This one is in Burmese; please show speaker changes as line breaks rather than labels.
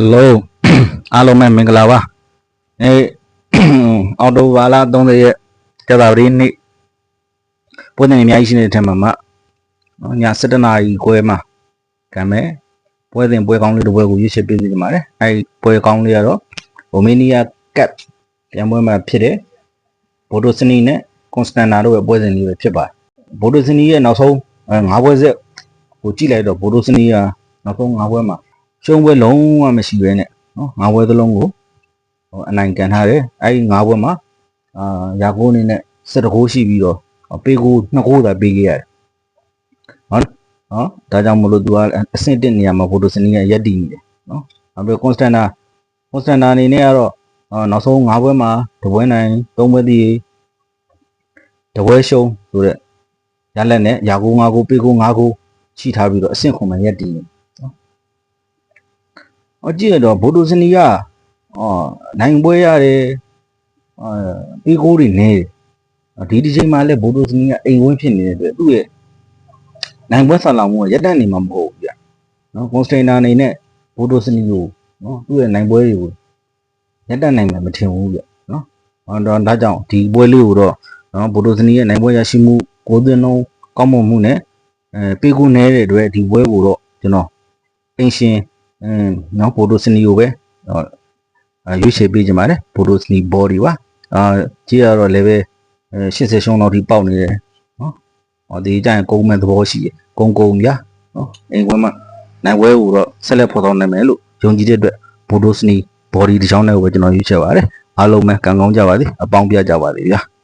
Hello အားလုံးပဲမင်္ဂလာပါအဲအော်တိုဘာလ30ရက်ကြာသပတေးနေ့ပွဲနေအများကြီးရှိနေတဲ့ထက်မှာမှနော်ည7:00နာရီခွဲမှာကံမဲ့ပွဲစဉ်ပွဲကောင်းလေးတစ်ပွဲကိုရွေးချယ်ပေးစီကြပါတယ်အဲဒီပွဲကောင်းလေးကတော့ရိုမေးနီးယားကပ်ပြန်ပွဲမှာဖြစ်တဲ့ဘိုဒိုစနီနဲ့ကွန်စတန်နာတို့ရဲ့ပွဲစဉ်လေးပဲဖြစ်ပါတယ်ဘိုဒိုစနီရဲ့နောက်ဆုံးအဲ၅ပွဲဆက်ကိုကြည့်လိုက်တော့ဘိုဒိုစနီကနောက်ဆုံး၅ပွဲမှာ ရှုံးပွဲလုံးဝမရှိဘဲနဲ့နော်ငါးဘွဲသလုံးကိုဟိုအနိုင်ကန်ထားတယ်အဲဒီငါးဘွဲမှာအာရာကိုအနေနဲ့စစ်တကိုးရှိပြီးတော့ပေးကိုနှစ်ကိုးသာပေးခဲ့ရတယ်ဟုတ်နော်ဒါကြောင့်မလို့သူကအဆင့်တစ်နေရာမှာဖိုတိုစနီကရက်တည်နေတယ်နော်နောက်ပြီးကွန်စတန်တာကွန်စတန်တာအနေနဲ့ကတော့အာနောက်ဆုံးငါးဘွဲမှာတပွဲနိုင်သုံးဘွဲတည်တပွဲရှုံးဆိုတဲ့ရလက်နဲ့ရာကိုငါးကိုပေးကိုငါးကိုရှိထားပြီးတော့အဆင့်ခွန်မှာရက်တည်နေ။ အကြည့်ရတော့ဘိုဒိုစနီကအော်နိုင်ပွဲရတယ်။အာပြီးကိုးတွေနေတယ်။ဒီဒီချိန်မှာလည်းဘိုဒိုစနီကအိမ်ဝင်းဖြစ်နေတဲ့အတွက်သူ့ရဲ့နိုင်ပွဲဆာလောင်မှုကရက်တန့်နေမှာမဟုတ်ဘူးဗျ။နော်ကွန်စတိန်နာအနေနဲ့ဘိုဒိုစနီကိုနော်သူ့ရဲ့နိုင်ပွဲတွေကိုရက်တန့်နိုင်မှာမထင်ဘူးဗျ။နော်။ဟောတော့ဒါကြောင့်ဒီပွဲလေးကိုတော့နော်ဘိုဒိုစနီရဲ့နိုင်ပွဲရရှိမှုကိုသွင်းလုံးကောင်းမွန်မှုနဲ့အဲပေးကိုးနေတဲ့အတွက်ဒီပွဲကိုတော့ကျွန်တော်အင်ရှင် အင်းနော်ပိုတိုစနီကိုပဲရွေးချယ်ပေးကြပါတယ်ပိုတိုစနီ body ပါအာကြီးရတော့လည်းပဲ80ရှုံးလောက်ထိပေါက်နေတယ်နော်ဟောဒီကြရင်ကုန်းမဲ့သဘောရှိတယ်ကုန်းကုန်းညာနော်အိမ်ဝဲမှာနိုင်ဝဲကိုတော့ဆက်လက်ဖော်ဆောင်နိုင်မယ်လို့ယုံကြည်တဲ့အတွက်ပိုတိုစနီ body ဒီကြောင်းနဲ့ကိုပဲကျွန်တော်ရွေးချယ်ပါတယ်အားလုံးပဲကံကောင်းကြပါစေအပေါင်းပြကြပါစေဗျာ